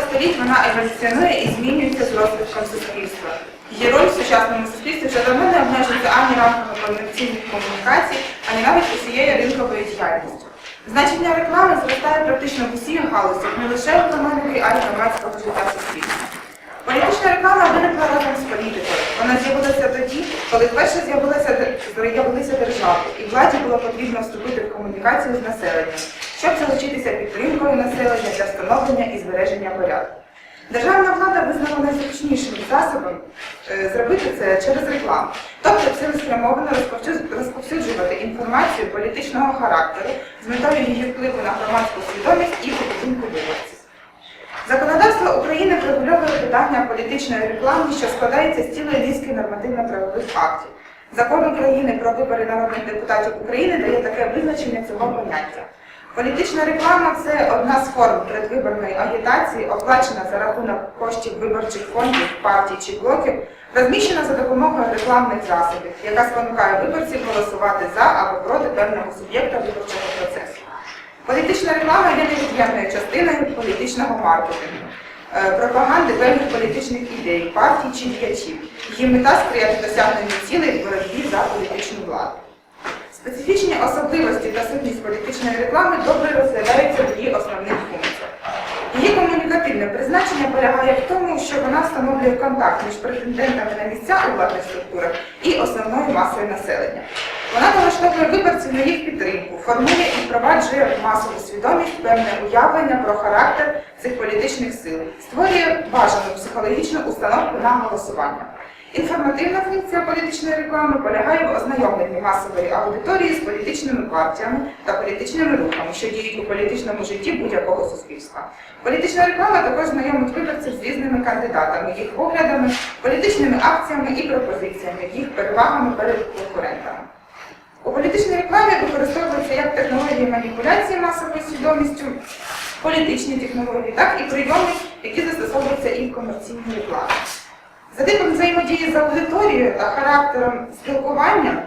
стоїть, вона еволюціонує і змінюється з розвитком суспільства. Її роль в сучасному суспільстві вже давно не обмежується ані рамками комерційних комунікацій, ані навіть усією ринковою діяльністю. Значення реклами зростає практично в усіх галузях, не лише економіки, а й громадського життя. Політична реклама виникла разом з політикою. Вона з'явилася тоді, коли вперше з'явилися дер- держави, і владі було потрібно вступити в комунікацію з населенням, щоб залучитися підтримкою населення для встановлення і збереження порядку. Державна влада визнала найзручнішим засобом е, зробити це через рекламу, тобто цілеспрямовано розповсюд- розповсюджувати інформацію політичного характеру з метою її впливу на громадську свідомість і поведінку виборців. Законодавство України врегульовує питання політичної реклами, що складається з цілої низки нормативно-правових актів. Закон України про вибори народних депутатів України дає таке визначення цього поняття. Політична реклама це одна з форм передвиборної агітації, оплачена за рахунок коштів виборчих фондів, партій чи блоків, розміщена за допомогою рекламних засобів, яка спонукає виборців голосувати за або проти певного суб'єкта виборчого процесу. Політична реклама є невід'ємною частиною політичного маркетингу, е, пропаганди певних політичних ідей, партій чи діячів. Її мета сприяти досягненню цілей в боротьбі за політичну владу. Специфічні особливості та сутність політичної реклами добре розглядаються в її основних функціях. Її комунікативне призначення полягає в тому, що вона встановлює контакт між претендентами на місця у владних структурах і основною масою населення. Вона налаштовує виборців на їх підтримку, формує і впроваджує масову свідомість, певне уявлення про характер цих політичних сил, створює бажану психологічну установку на голосування. Інформативна функція політичної реклами полягає в ознайомленні масової аудиторії з політичними партіями та політичними рухами, що діють у політичному житті будь-якого суспільства. Політична реклама також знайомить виборців з різними кандидатами, їх поглядами, політичними акціями і пропозиціями, їх перевагами перед конкурентами. Політичній рекламі використовуються як технології маніпуляції масовою свідомістю, політичні технології, так і прийоми, які застосовуються і в комерційній рекламі. За типом взаємодії з аудиторією та характером спілкування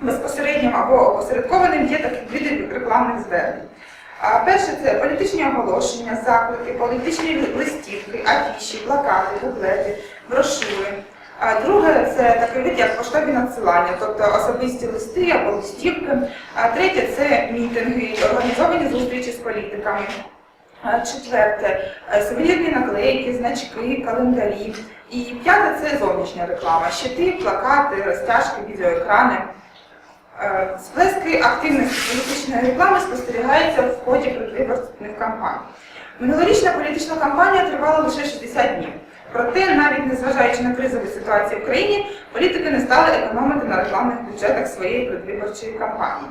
безпосереднім або опосередкованим є такі види рекламних звернень. Перше це політичні оголошення, заклики, політичні листівки, афіші, плакати, буклети, брошури. А друге це такий вид, як поштові надсилання, тобто особисті листи або листівки. А третє це мітинги, організовані зустрічі з політиками. Четверте е, сувенірні наклейки, значки, календарі. І п'яте це зовнішня реклама, щити, плакати, розтяжки, відеоекрани. Е, Сплески активності політичної реклами спостерігаються в ході предвиборних кампаній. Минулорічна політична кампанія тривала лише 60 днів. Проте, навіть незважаючи на кризову ситуацію в країні, політики не стали економити на рекламних бюджетах своєї предвиборчої кампанії.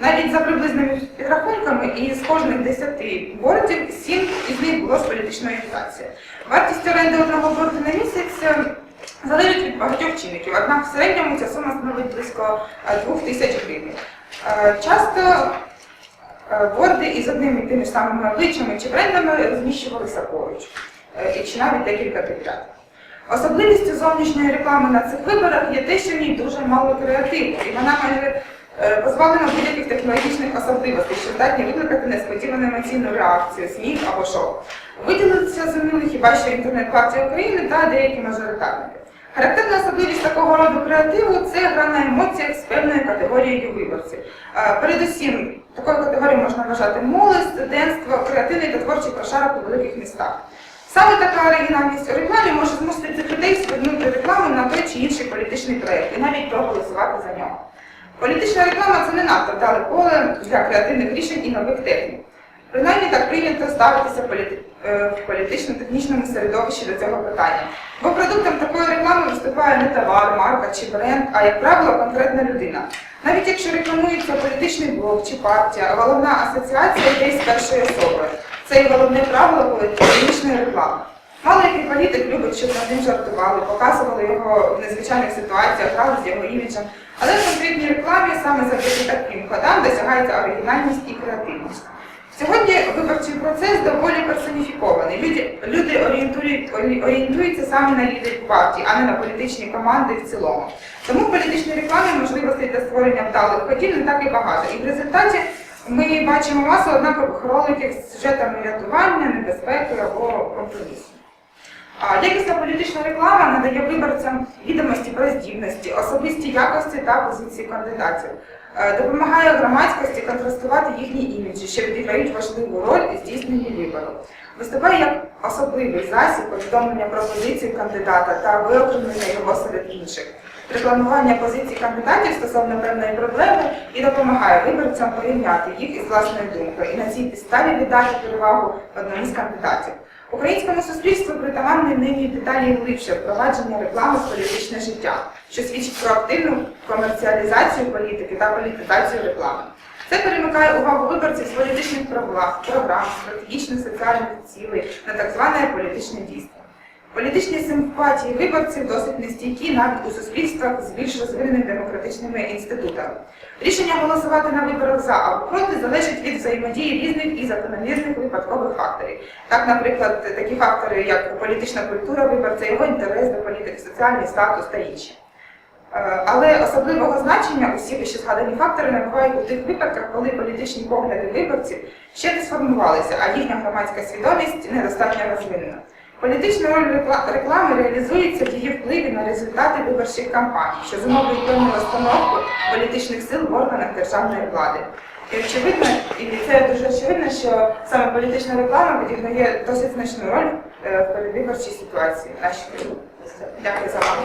Навіть за приблизними підрахунками, із кожних 10 бордів 7 із них було з політичної агітації. Вартість оренди одного борду на місяць е, залежить від багатьох чинників, однак в середньому ця сума становить близько 2 тисяч гривень. Е, Часто е, борди із одними і тими ж самими обличчями чи брендами розміщувалися поруч, е, і чи навіть декілька підряд. Особливістю зовнішньої реклами на цих виборах є те, що в ній дуже мало креативу, і вона майже позбавлена будь-яких технологічних особливостей, що здатні викликати несподівану емоційну реакцію, сміх або шок. Виділитися зуміли хіба що інтернет-партія України та деякі мажоритарники. Характерна особливість такого роду креативу це гра на емоціях з певною категорією виборців. Е, Передусім, такою категорією можна вважати молодь, студентство, креативний та творчий прошарок у великих містах. Саме така оригінальність рекламі може змусити цих людей звернути рекламу на той чи інший політичний проєкт і навіть проголосувати за нього. Політична реклама це не надто вдале поле для креативних рішень і нових технік. Принаймні так прийнято ставитися політи- е, в політично-технічному середовищі до цього питання. Бо продуктом такої реклами виступає не товар, марка чи бренд, а як правило конкретна людина. Навіть якщо рекламується політичний блок чи партія, головна асоціація йде з першої особи. Це і головне правило політичної реклами. Мало який політик любить, щоб над ним жартували, показували його в незвичайних ситуаціях, грали з його іміджем. Але в конкретній рекламі саме завдяки таким ходам досягається оригінальність і креативність. Сьогодні виборчий процес доволі персоніфікований. Люди, люди орієнтують- орієнтуються саме на лідерів партії, а не на політичні команди в цілому. Тому в політичній рекламі можливостей для створення вдалих ходів не так і багато. І в результаті ми бачимо масу однакових роликів з сюжетами рятування, небезпеки або компромісу. Якісна політична реклама надає виборцям відомості про здібності, особисті якості та позиції кандидатів, Е, допомагає громадськості контрастувати їхні іміджі, що відіграють важливу роль у здійсненні вибору. Виступає як особливий засіб повідомлення про позицію кандидата та виокремлення його серед інших, рекламування позицій кандидатів стосовно певної проблеми і допомагає виборцям порівняти їх із власною думкою і на цій підставі віддати перевагу одному з кандидатів. Українському суспільству притаманне нині деталі глибше впровадження реклами в політичне життя, що свідчить про активну комерціалізацію політики та політизацію реклами. Це перемикає увагу виборців з політичних програм, стратегічних соціальних цілей на так зване політичне дійство. Політичні симпатії виборців досить нестійкі навіть у суспільствах з більш розвиненими демократичними інститутами. Рішення голосувати на виборах за або проти залежить від взаємодії різних і закономірних випадкових факторів. Так, наприклад, такі фактори, як політична культура виборця, його інтерес до політики, соціальний статус та інші. Е, Але особливого значення усі вище згадані фактори набувають у тих випадках, коли політичні погляди виборців ще не сформувалися, а їхня громадська свідомість недостатньо розвинена. Політична роль реклами реалізується в її впливі на результати виборчих кампаній, що зумовлюють певну розстановку політичних сил в органах державної влади. І очевидно, і це дуже очевидно, що саме політична реклама відіграє досить значну роль е, в передвиборчій ситуації. Дякую за увагу.